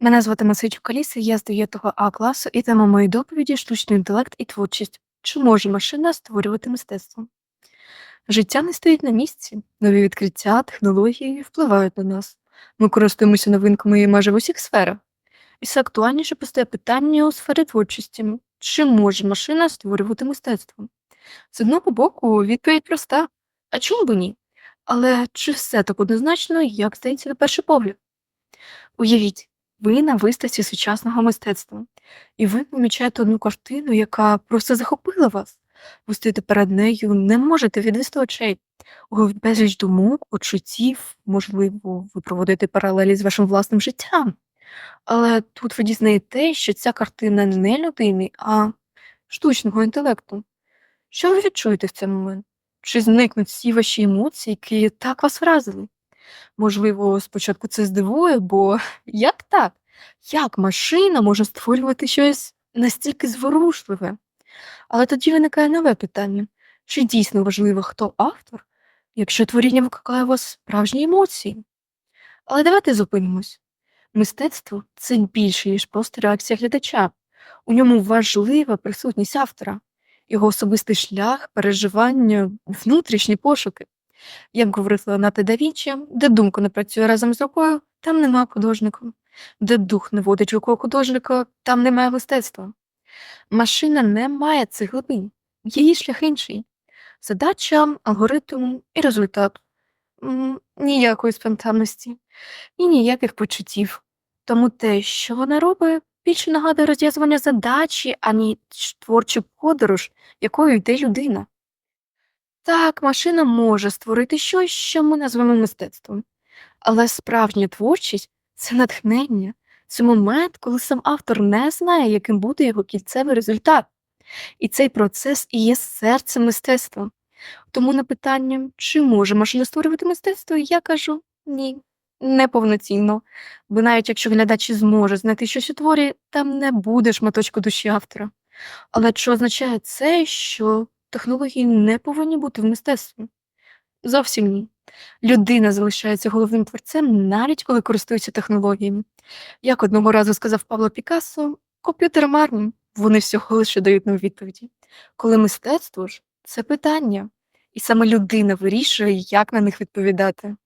Мене звати Масичук Аліса, я з 9 А класу, і тема моєї доповіді штучний інтелект і творчість. Чи може машина створювати мистецтво? Життя не стоїть на місці. Нові відкриття, технології впливають на нас. Ми користуємося новинками майже в усіх сферах. І все актуальніше постає питання у сфері творчості. Чи може машина створювати мистецтво? З одного боку, відповідь проста. А чому б ні? Але чи все так однозначно, як здається на перший погляд? Уявіть, ви на виставці сучасного мистецтва, і ви помічаєте одну картину, яка просто захопила вас. Ви стоїте перед нею, не можете відвести очей. У безліч думок, почуттів, можливо, ви проводите паралелі з вашим власним життям. Але тут ви дізнаєте, що ця картина не людини, а штучного інтелекту. Що ви відчуєте в цей момент? Чи зникнуть всі ваші емоції, які так вас вразили? Можливо, спочатку це здивує, бо як так? Як машина може створювати щось настільки зворушливе? Але тоді виникає нове питання: чи дійсно важливо, хто автор, якщо творіння викликає у вас справжні емоції? Але давайте зупинимось. Мистецтво це більше, ніж просто реакція глядача. У ньому важлива присутність автора, його особистий шлях, переживання, внутрішні пошуки. Як говорила Леонардо да де думка не працює разом з рукою, там нема художника. Де дух не водить рукою художника, там немає мистецтва. Машина не має цих глибин, її шлях інший. Задача, алгоритм і результат. Ніякої спонтанності і ніяких почуттів. Тому те, що вона робить, більше нагадує розв'язування задачі, ані творчу подорож, якою йде людина. Так, машина може створити щось, що ми назвемо мистецтвом. Але справжня творчість це натхнення, це момент, коли сам автор не знає, яким буде його кінцевий результат. І цей процес і є серцем мистецтва. Тому на питання, чи може машина створювати мистецтво, я кажу ні, неповноцінно. Бо навіть якщо глядач і зможе знайти щось у творі, там не буде шматочку душі автора. Але чи означає це, що технології не повинні бути в мистецтві? Зовсім ні. Людина залишається головним творцем, навіть коли користується технологіями. Як одного разу сказав Павло Пікассо, комп'ютери марні, вони всього лише дають нам відповіді. Коли мистецтво ж це питання, і саме людина вирішує, як на них відповідати.